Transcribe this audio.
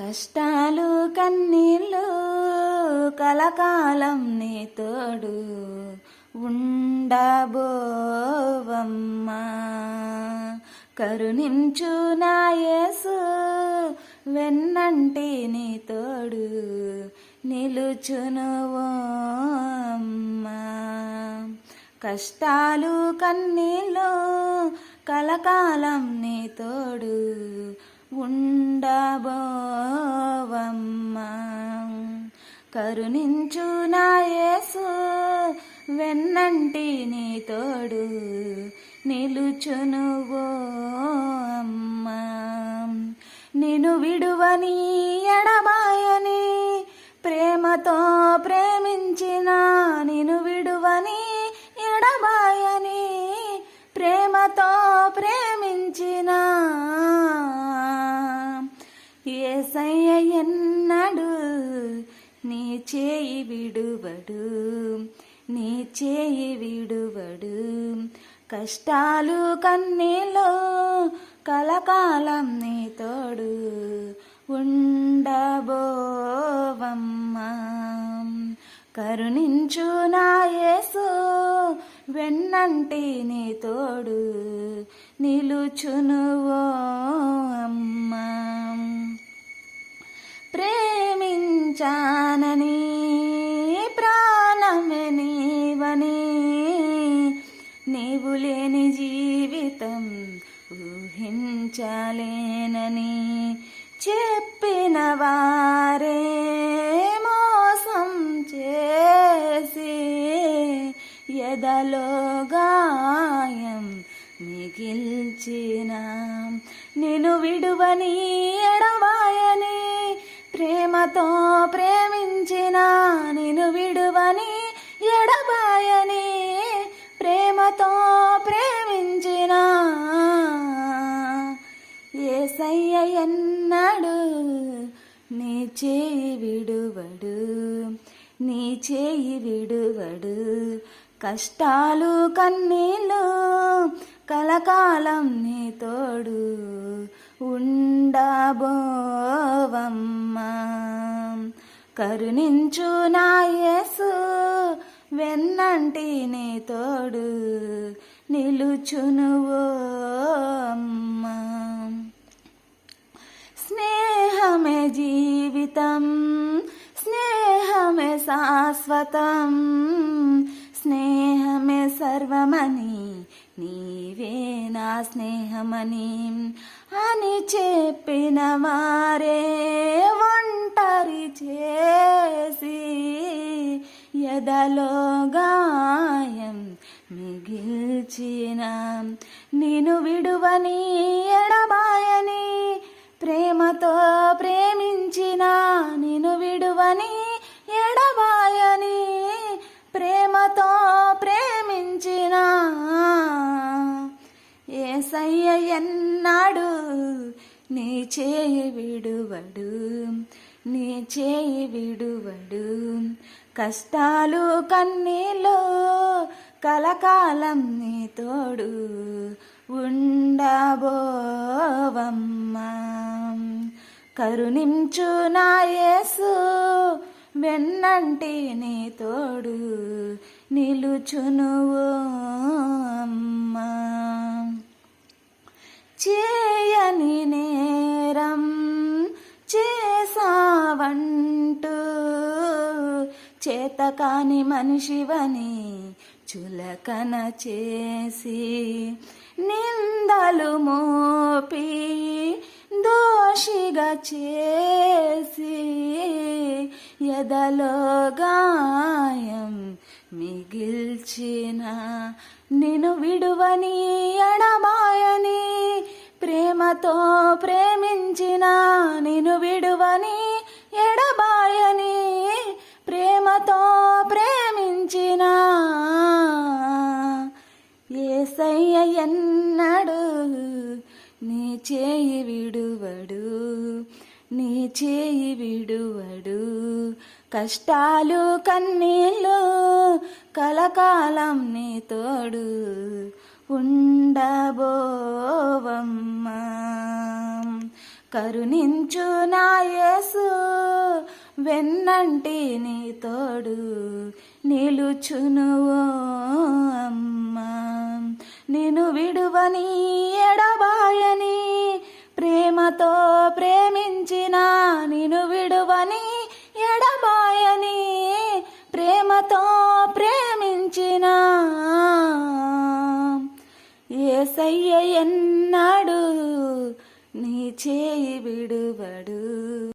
కష్టాలు కన్నీళ్ళు కలకాలం నీ తోడు ఉండబోవమ్మా. కరుణించు నాయసు వెన్నంటి నీ తోడు నిలుచును అమ్మా. కష్టాలు కన్నీళ్ళు కలకాలం నీ తోడు ఉండబోవమ్మా. కరుణించు నాయసు వెన్నంటి నీ తోడు నిలుచునువో అమ్మ. అమ్మా విడువని ఎడబాయని ప్రేమతో ప్రేమించిన నిన్ను చేయి విడువడు నీ చేయి విడువడు. కష్టాలు కన్నీలో కలకాలం నీ తోడు ఉండబోవమ్మా. కరుణించు నా యేసు వెన్నంటి నీ తోడు నిలుచునువో అమ్మా. ప్రేమించానని ప్రాణమే నీవని. నీవు లేని జీవితం ఊహించలేనని చెప్పిన వారే మోసం చేసి ఎదలో గాయం మిగిల్చిన. నేను విడువని ప్రేమతో ప్రేమించిన నేను విడువని ఎడబాయని ప్రేమతో ప్రేమించిన ఏసయ్య ఎన్నడు నీ చేయి విడువడు నీ చేయి విడువడు. కష్టాలు కన్నీళ్ళు కలకాలం నీ తోడు ఉండబోవం. కరుణించు నాయసు వెన్నంటి నీ తోడు నిలుచును ఓ స్నేహమే జీవితం స్నేహమే శాశ్వతం స్నేహమే సర్వమని నీవే నా స్నేహమని అని చెప్పిన వారే ఒంటరి చేసి ఎదలో గాయం మిగిల్చిన నేను విడువని ఎడబాయని ప్రేమతో ప్రేమించిన నేను విడువని ఎడబాయని ప్రేమతో ప్రేమించిన ఏసయ్య ఎన్నాడు నీ చేయి విడువడు నీ చేయి విడువడు. కష్టాలు కన్నీలో కలకాలం నీ తోడు ఉండబోవమ్మా. కరుణించు నా యేసు వెన్నంటి నీ తోడు నిలుచును అమ్మా. చేయని చేతకాని మనిషివని చులకన చేసి నిందలు మోపి దోషిగా చేసి ఎదలో గాయం మిగిల్చిన నిన్ను విడువని ఎడమాయని ప్రేమతో ప్రేమించిన నిన్ను ప్రేమతో ప్రేమించిన ఏసయ్య ఎన్నడు నీ చేయి విడువడు నీ చేయి విడువడు. కష్టాలు కన్నీళ్ళు కలకాలం నీ తోడు ఉండబోవమ్మా. కరుణించు నా వెన్నంటి నీ తోడు నిలుచును ఓ అమ్మా. నేను విడువని ఎడబాయని ప్రేమతో ప్రేమించిన నిను విడువని ఎడబాయని ప్రేమతో ప్రేమించిన. ఏసయ్య ఎన్నాడు నీ చేయి విడువడు.